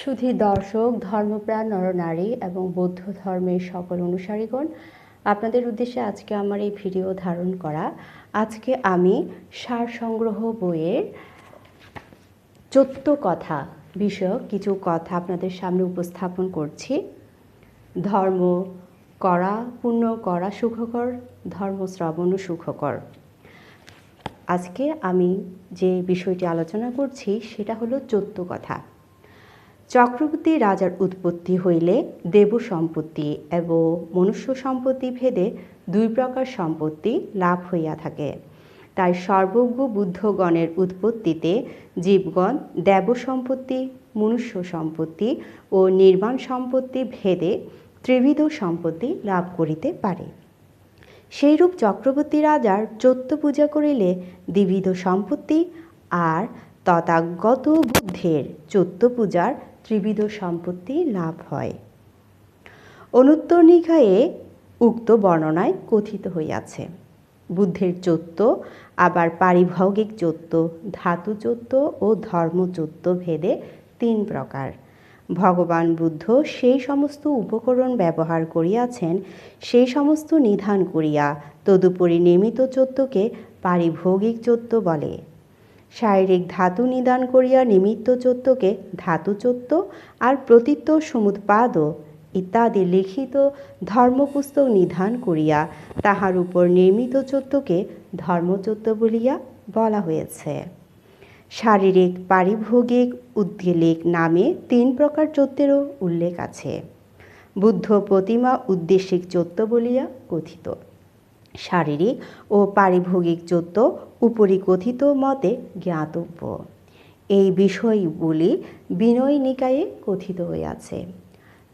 শুধু দর্শক, ধর্মপ্রাণ, নরনারী এবং বৌদ্ধ ধর্মের সকল অনুসারীগণ, আপনাদের উদ্দেশ্যে আজকে আমার এই ভিডিও ধারণ করা। আজকে আমি সার সংগ্রহ বইয়ের চোদ্দ কথা বিষয়ক কিছু কথা আপনাদের সামনে উপস্থাপন করছি। ধর্ম করা পুণ্য করা সুখকর, ধর্ম শ্রবণও সুখকর। আজকে আমি যে বিষয়টি আলোচনা করছি, সেটা হলো চোদ্দ কথা। চক্রবর্তী রাজার উৎপত্তি হইলে দেব সম্পত্তি এবং মনুষ্য সম্পত্তি ভেদে দুই প্রকার সম্পত্তি লাভ হইয়া থাকে। তাই সর্বজ্ঞ বুদ্ধগণের উৎপত্তিতে জীবগণ দেব সম্পত্তি, মনুষ্য সম্পত্তি ও নির্মাণ সম্পত্তি ভেদে ত্রিবিধ সম্পত্তি লাভ করিতে পারে। সেইরূপ চক্রবর্তী রাজার চৈত্য পূজা করিলে দ্বিবিধ সম্পত্তি আর তথাগত বুদ্ধের চৈত্য পূজার ত্রিবিধ সম্পত্তি লাভ হয়। অনুত্তর নিকায়ে উক্ত বর্ণনায় কথিত হইয়াছে, বুদ্ধের চৈত্য, আবার পারিভৌগিক চৈত্য, ধাতু চৈত্য ও ধর্ম চৈত্য ভেদে তিন প্রকার। ভগবান বুদ্ধ সেই সমস্ত উপকরণ ব্যবহার করিয়াছেন, সেই সমস্ত নিধান করিয়া তদুপরি নিয়মিত চৈত্যকে পারিভৌগিক চৈত্য বলে। শারীরিক ধাতু নিদান করিয়া নিমিত্ত চৈত্যকে ধাতু চৈত্য আর প্রতীত্য সমুৎপাদ ইত্যাদি লিখিত ধর্মপুস্তক নিধান করিয়া তাহার উপর নির্মিত চৈত্যকে ধর্মচৈত্য বলিয়া বলা হয়েছে। শারীরিক পারিভৌগিক উদ্গেলিক নামে তিন প্রকার চৈত্যেরও উল্লেখ আছে। বুদ্ধ প্রতিমা উদ্দেশিক চৈত্য বলিয়া কথিত। শারীরিক ও পারিভোগিক চৈত্য উপরি কথিত মতে জ্ঞাতব্য। এই বিষয়গুলি বিনয় নিকায়ে কথিত হইয়াছে।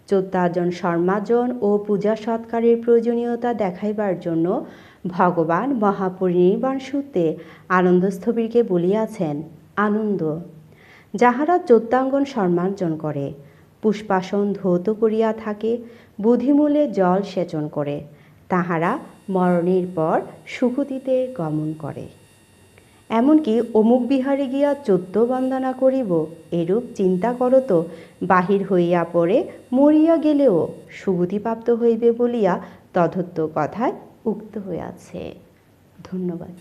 চোদ্দাজন শর্মাজন ও পূজা সৎকারের প্রয়োজনীয়তা দেখাইবার জন্য ভগবান মহাপরিনির্বাণ সূত্রে আনন্দস্থবিরকে বলিয়াছেন, আনন্দ। যাহারা চোদ্দাঙ্গন সম্মার্জন করে, পুষ্পাসন ধৌত করিয়া থাকে বুধিমূলে জল সেচন করে তাহারা মরণের পর সুখতিতে গমন করে। এমনকি অমুক বিহারে গিয়া চোদ্দ বন্দনা করিব, এরূপ চিন্তা করত বাহির হইয়া পড়ে মরিয়া গেলেও সুগতিপ্রাপ্ত হইবে বলিয়া তথত্ব কথায় উক্ত হইয়াছে। ধন্যবাদ।